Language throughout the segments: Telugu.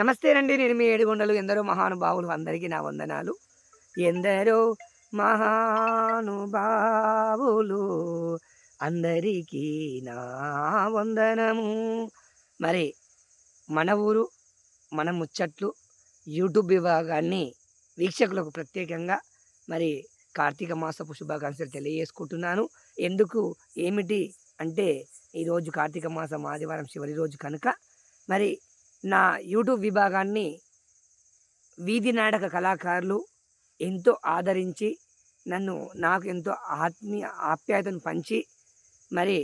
నమస్తే అండి నేను మీ ఏడుగొండలు. ఎందరో మహానుభావులు. అందరికీ నా వందనాలు. ఎందరో మహానుభావులు. అందరికీ నా వందనము. మరి మన ఊరు మన ముచ్చట్లు యూట్యూబ్ విభాగాన్ని వీక్షకులకు ప్రత్యేకంగా మరి కార్తీక మాసపు శుభాకాంక్షలు తెలియజేసుకుంటున్నాను. ఎందుకు ఏమిటి అంటే ఈరోజు కార్తీక మాసం ఆదివారం చివరి రోజు కనుక మరి నా యూట్యూబ్ విభాగాన్ని వీధి నాటక కళాకారులు ఎంతో ఆదరించి నన్ను నాకు ఎంతో ఆత్మీయ ఆప్యాయతను పంచి మరి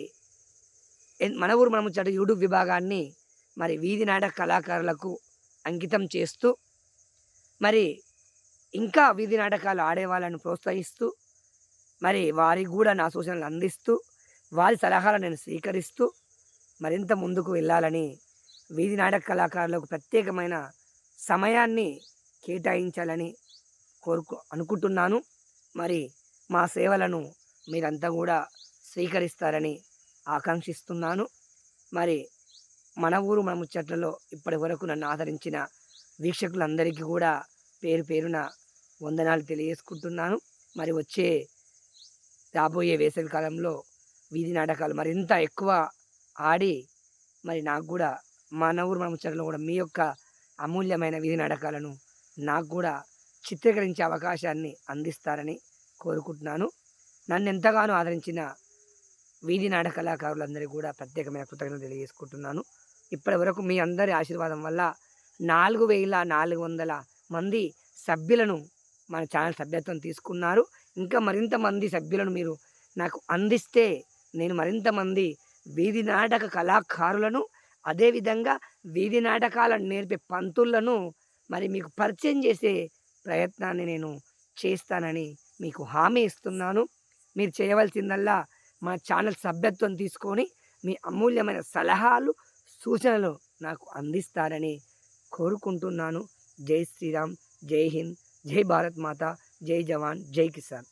మన ఊరు మన ముచ్చట యూట్యూబ్ విభాగాన్ని మరి వీధి నాటక కళాకారులకు అంకితం చేస్తూ మరి ఇంకా వీధి నాటకాలు ఆడే వాళ్ళని ప్రోత్సహిస్తూ మరి వారికి కూడా నా సూచనలు అందిస్తూ వారి సలహాలను నేను స్వీకరిస్తూ మరింత ముందుకు వెళ్ళాలని వీధి నాటక కళాకారులకు ప్రత్యేకమైన సమయాన్ని కేటాయించాలని కోరుకు అనుకుంటున్నాను. మరి మా సేవలను మీరంతా కూడా స్వీకరిస్తారని ఆకాంక్షిస్తున్నాను. మరి మన ఊరు మన ముచ్చట్లలో ఇప్పటి వరకు నన్ను ఆదరించిన వీక్షకులందరికీ కూడా పేరు పేరున వందనాలు తెలియజేసుకుంటున్నాను. మరి వచ్చే రాబోయే వేసవి కాలంలో వీధి నాటకాలు మరింత ఎక్కువ ఆడి మరి నాకు కూడా మన ఊరు మన ముచ్చటలో కూడా మీ యొక్క అమూల్యమైన వీధి నాటకాలను నాకు కూడా చిత్రీకరించే అవకాశాన్ని అందిస్తారని కోరుకుంటున్నాను. నన్ను ఎంతగానో ఆదరించిన వీధి నాటక కళాకారులందరికీ కూడా ప్రత్యేకమైన కృతజ్ఞత తెలియజేసుకుంటున్నాను. ఇప్పటి వరకు మీ అందరి ఆశీర్వాదం వల్ల నాలుగు వేల నాలుగు వందల మంది సభ్యులను మన ఛానల్ సభ్యత్వం తీసుకున్నారు. ఇంకా మరింత మంది సభ్యులను మీరు నాకు అందిస్తే నేను మరింత మంది వీధి నాటక కళాకారులను అదేవిధంగా వీధి నాటకాలను నేర్పే పంతులను మరి మీకు పరిచయం చేసే ప్రయత్నాన్ని నేను చేస్తానని మీకు హామీ ఇస్తున్నాను. మీరు చేయవలసిందల్లా మా ఛానల్ సభ్యత్వం తీసుకొని మీ అమూల్యమైన సలహాలు సూచనలు నాకు అందిస్తారని కోరుకుంటున్నాను. జై శ్రీరామ్ జై హింద్ జై భారత్ మాత జై జవాన్ జై కిసాన్.